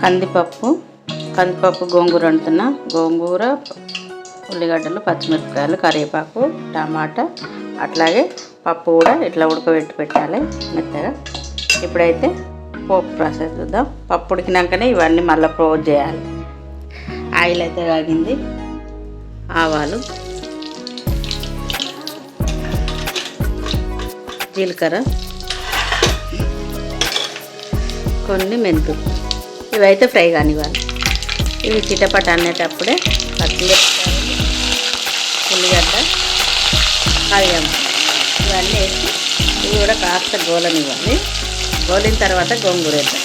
కందిపప్పు కందిపప్పు గోంగూర వండుతున్నా గోంగూర ఉల్లిగడ్డలు పచ్చిమిరపకాయలు కరివేపాకు టమాటా అట్లాగే పప్పు కూడా ఇట్లా ఉడకబెట్టి పెట్టాలి మెత్తగా. ఇప్పుడైతే పోపు ప్రాసెస్ చూద్దాం. పప్పు ఉడికినాకనే ఇవన్నీ మళ్ళీ ప్రోజ్ చేయాలి. ఆయిల్ అయితే కాగింది. ఆవాలు జీలకర్ర కొన్ని మెంతులు. ఇవైతే ఫ్రై కానివ్వాలి. ఇవి చిటపట అనేటప్పుడే పచ్చిమిరపకాయలు ఉల్లిగడ్డ కాయం ఇవన్నీ వేసి ఇవి కూడా కాస్త గోలనివ్వాలి. గోలిన తర్వాత గోంగూర వేద్దాం.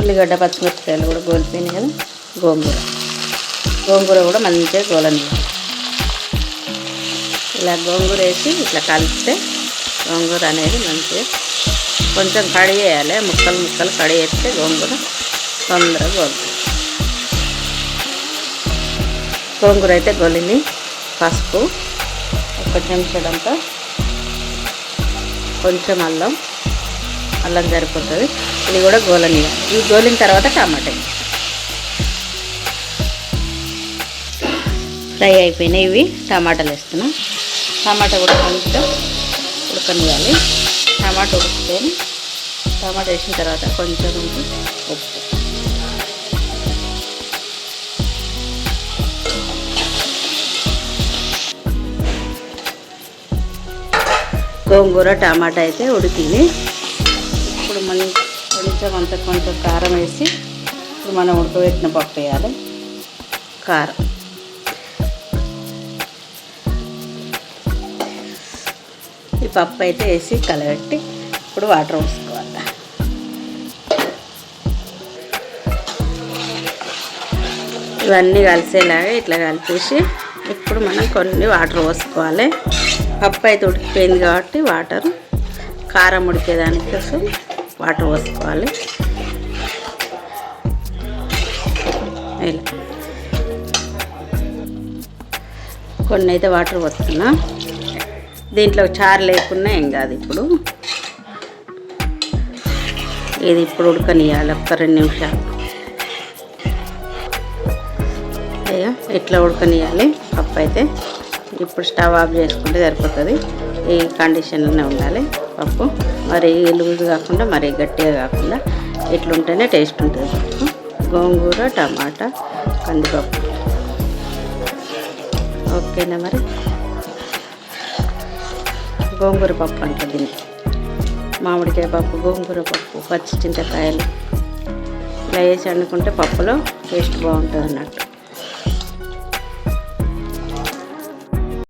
ఉల్లిగడ్డ పచ్చిమిరపకాయలు కూడా గోలిపోయినాయి కదా గోంగూర. గోంగూర కూడా మంచిగా గోలనివ్వాలి. ఇలా గోంగూర వేసి ఇట్లా కలిపితే గోంగూర అనేది మంచిగా కొంచెం కడిగి వేయాలి. ముక్కలు ముక్కలు కడి వేస్తే గోంగూర తొందరగా గోలుతుంది గోంగూర అయితే గొలిని పసుపు ఒక చెంచడంతో. కొంచెం అల్లం. అల్లం సరిపోతుంది. ఇది కూడా గోలని ఇవి గోలిన తర్వాత టమాటా ఫ్రై అయిపోయినాయి ఇవి. టమాటాలు వేస్తున్నాం. టమాటా కూడా కొంచెం ఉడకనియాలి టమాటో ఉడికితే టమాటా వేసిన తర్వాత కొంచెం ఉప్పు. గోంగూర టమాటా అయితే ఉడికింది. ఇప్పుడు మనం కొంచెం అంత కొంచెం కారం వేసి ఇప్పుడు మనం ఉడకబెట్టిన పప్పు వేయాలి. కారం. పప్పు అయితే వేసి కలబెట్టి ఇప్పుడు వాటర్ పోసుకోవాలి. ఇవన్నీ కలిసేలాగా ఇట్లా కలిపేసి ఇప్పుడు మనం కొన్ని వాటర్ పోసుకోవాలి. పప్పు అయితే ఉడికిపోయింది కాబట్టి వాటర్ కారం ఉడికేదానికి కోసం వాటర్ పోసుకోవాలి. ఇలా. కొన్ని అయితే వాటర్ పోస్తున్నా. దీంట్లో చారు లేకున్నా ఏం కాదు ఇప్పుడు. ఇది ఇప్పుడు ఉడకనియాలి ఒక్క రెండు నిమిషాలు. అయ్యా ఇట్లా ఉడకనియాలి పప్పు అయితే ఇప్పుడు స్టవ్ ఆఫ్ చేసుకుంటే సరిపోతుంది. ఈ కండిషన్లోనే ఉండాలి పప్పు. మరి లూజ్ కాకుండా మరి గట్టిగా కాకుండా ఇట్లుంటేనే టేస్ట్ ఉంటుంది పప్పు. గోంగూర టమాటా కందిపప్పు. ఓకేనా మరి? గోంగూర పప్పు అంటారు దీన్ని. మామిడికాయ పప్పు గోంగూర పప్పు పచ్చి చింతకాయలు ఇలా వేసి వండుకుంటే పప్పులో టేస్ట్ బాగుంటుంది అన్నట్టు.